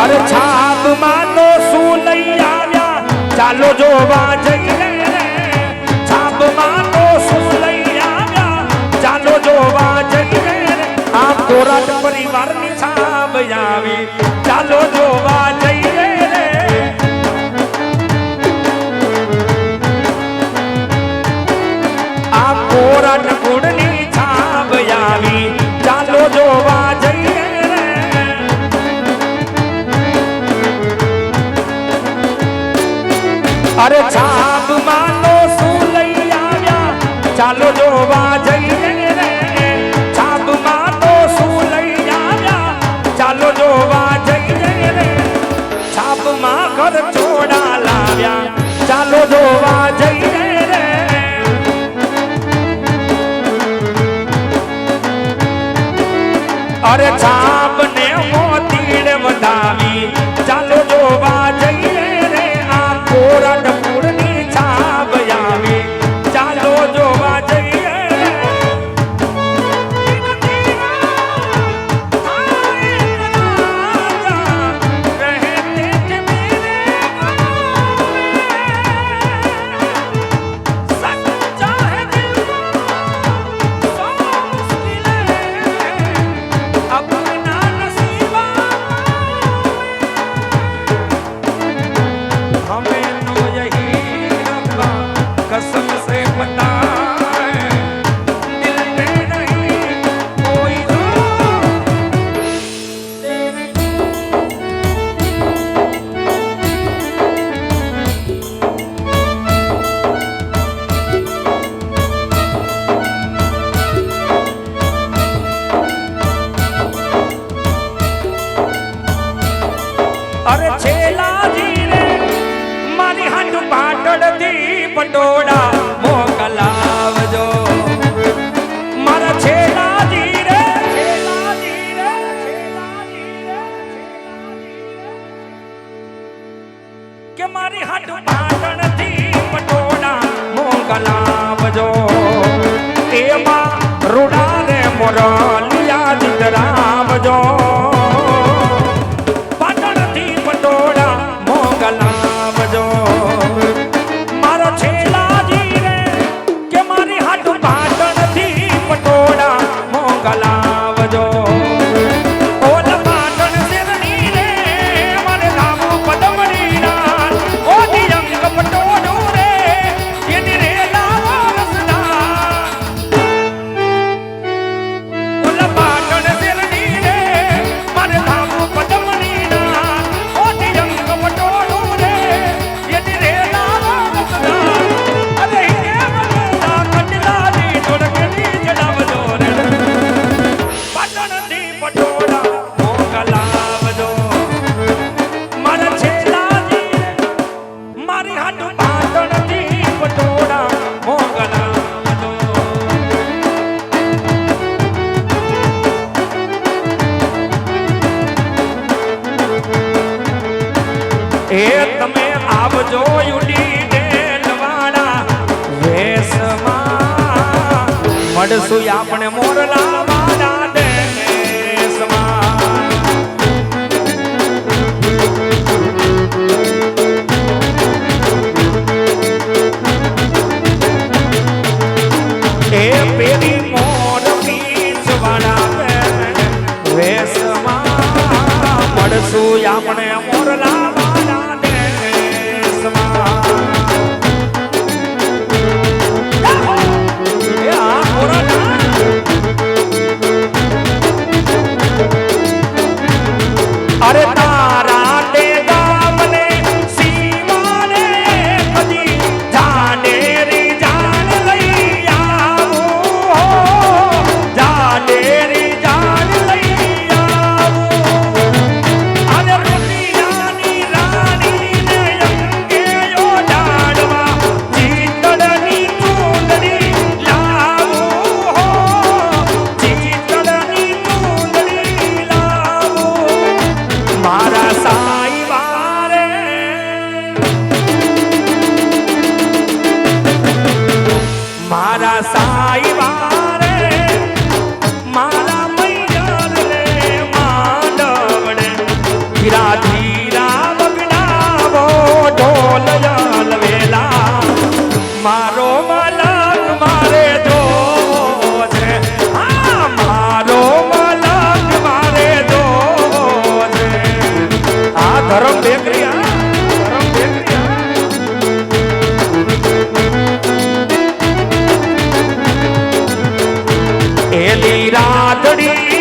અરે છાપ માનો શું લઈ આવ્યા? ચાલો જોવા જઈ અરે છાપ માનો શું લઈ આવ્યા? ચાલો જોવા જઈએ રે. છાપ માનો શું લઈ આવ્યા? ચાલો જોવા જઈએ રે. છાપમાં ઘર છોડા લાવ્યા. ચાલો જોવા જઈએ રે. અરે છાપ અરે છેલાજી રે, મારી હાથ પાટણથી પટોડા મોકલાવજો. મારા છેલાજી રે કે મારી હાથ પાટણથી પટોડા મોકલાવજો. એમાં રૂડા રે મોરલિયા જીત રામજો એ તમે આવજો યુડી ડેલવાળા વેસમાં મળશું આપણે મોરલા વાળા વેશમાં. મળશું આપણે એની રાતડી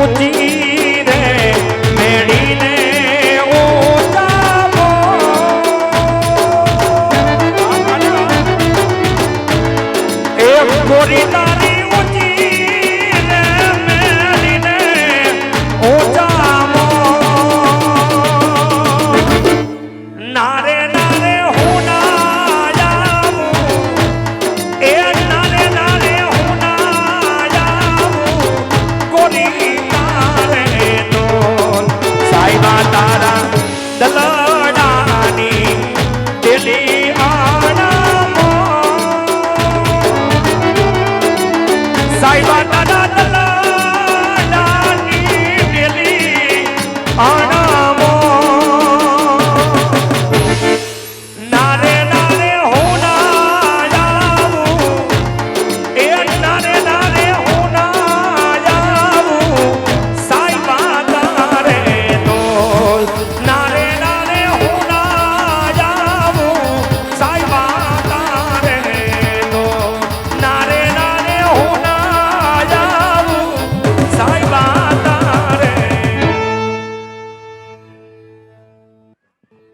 ઊંચી રે મેળીને એ ગોરી